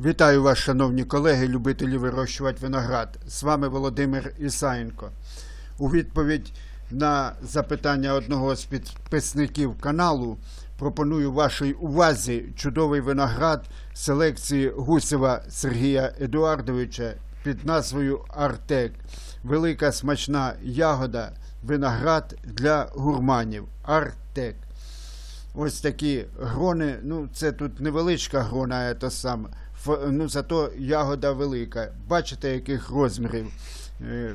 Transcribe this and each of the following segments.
Вітаю вас, шановні колеги, любителі вирощувати виноград. З вами Володимир Ісаєнко. У відповідь на запитання одного з підписників каналу пропоную вашій увазі чудовий виноград селекції Гусева Сергія Едуардовича під назвою Артек. Велика смачна ягода, виноград для гурманів. Артек. Ось такі грони. Ну, це тут невеличка грона, а це саме. Ну, зато ягода велика. Бачите, яких розмірів? Е,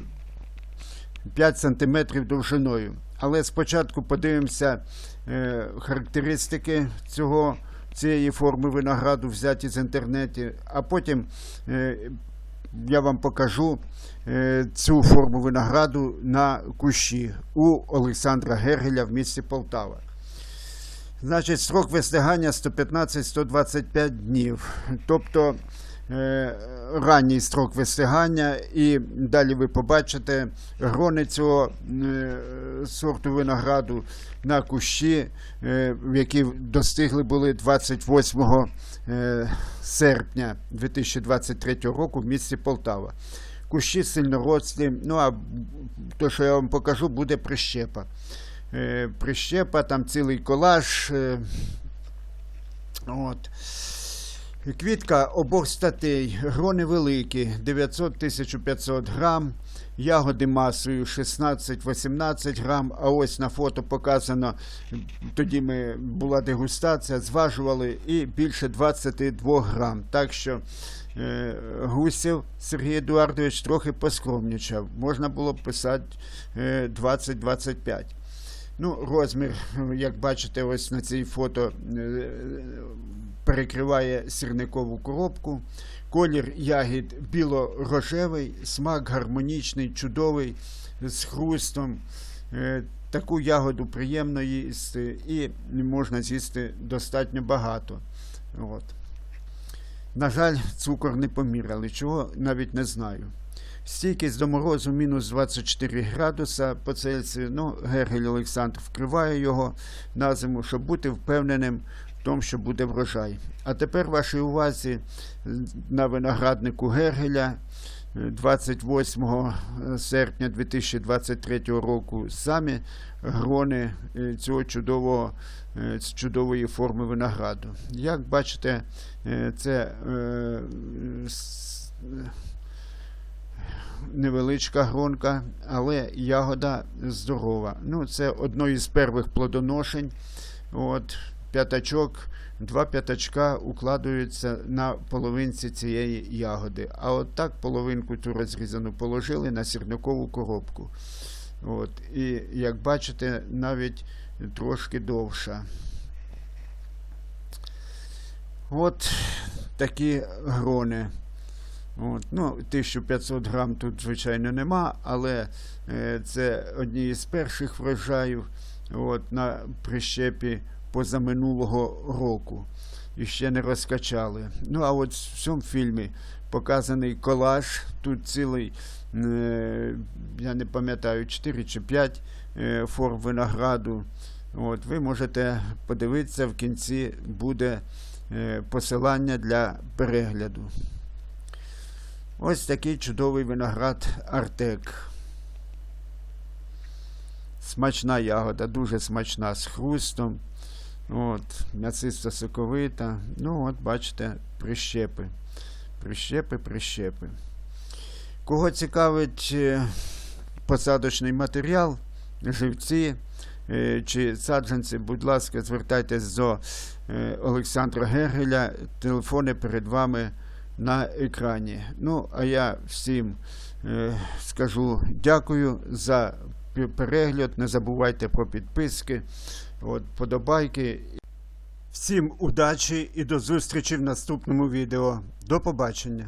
5 см довжиною. Але спочатку подивимося е, характеристики цього, цієї форми винограду, взяті з інтернету, а потім е, я вам покажу е, цю форму винограду на кущі у Олександра Гергеля в місті Полтава. Значить, строк вистигання 115-125 днів. Тобто е, ранній строк вистигання, і далі ви побачите грони цього е, сорту винограду на кущі, е, які достигли були 28 е, серпня 2023 року в місті Полтава. Кущі сильнорослі, ну а то, що я вам покажу, буде прищепа е, прищепа, там цілий колаж. е, От. Квітка обох статей, грони великі, 900-1500 грам, ягоди масою 16-18 грам, а ось на фото показано, тоді ми, була дегустація, зважували і більше 22 грам. Так що е, Гусів Сергій Едуардович трохи поскромнічав. Можна було писати е, 20-25. Ну, розмір, як бачите, ось на цій фото е, перекриває сірникову коробку. Колір ягід біло-рожевий, смак гармонічний, чудовий, з хрустом. Е, Таку ягоду приємно їсти і можна з'їсти достатньо багато. От. На жаль, цукор не поміряли, чого навіть не знаю. Стійкість до морозу мінус 24 градуса по Цельсію. Ну, Гергель Олександр вкриває його на зиму, щоб бути впевненим в тому, що буде врожай. А тепер вашій увазі на винограднику Гергеля е, 28 серпня 2023 року самі грони е, цього чудового, е, чудової форми винограду. Як бачите, е, це невеличка гронка, але ягода здорова. Ну, це одно із перших плодоношень. От, п'ятачок, два п'ятачка укладаються на половинці цієї ягоди. А от так половинку ту розрізану положили на сірникову коробку. От, і як бачите, навіть трошки довша. От такі грони. От, ну, 1500 грам тут, звичайно, нема, але е, це одні із перших врожаїв от, на прищепі позаминулого року. І ще не розкачали. Ну, а от в цьому фільмі показаний колаж. Тут цілий, е, я не пам'ятаю, 4 чи 5 е, форм винограду. От, ви можете подивитися, в кінці буде е, посилання для перегляду. Ось такий чудовий виноград Артек. Смачна ягода, дуже смачна з хрустом. От, м'ясисто соковита. Ну, от, бачите, прищепи. Прищепи, прищепи. Кого цікавить е, посадочний матеріал, живці е, чи саджанці, будь ласка, звертайтесь до е, Олександра Гергеля. Телефони перед вами на екрані. Ну, а я всім е, скажу дякую за перегляд. Не забувайте про підписки, от, подобайки. Всім удачі і до зустрічі в наступному відео. До побачення!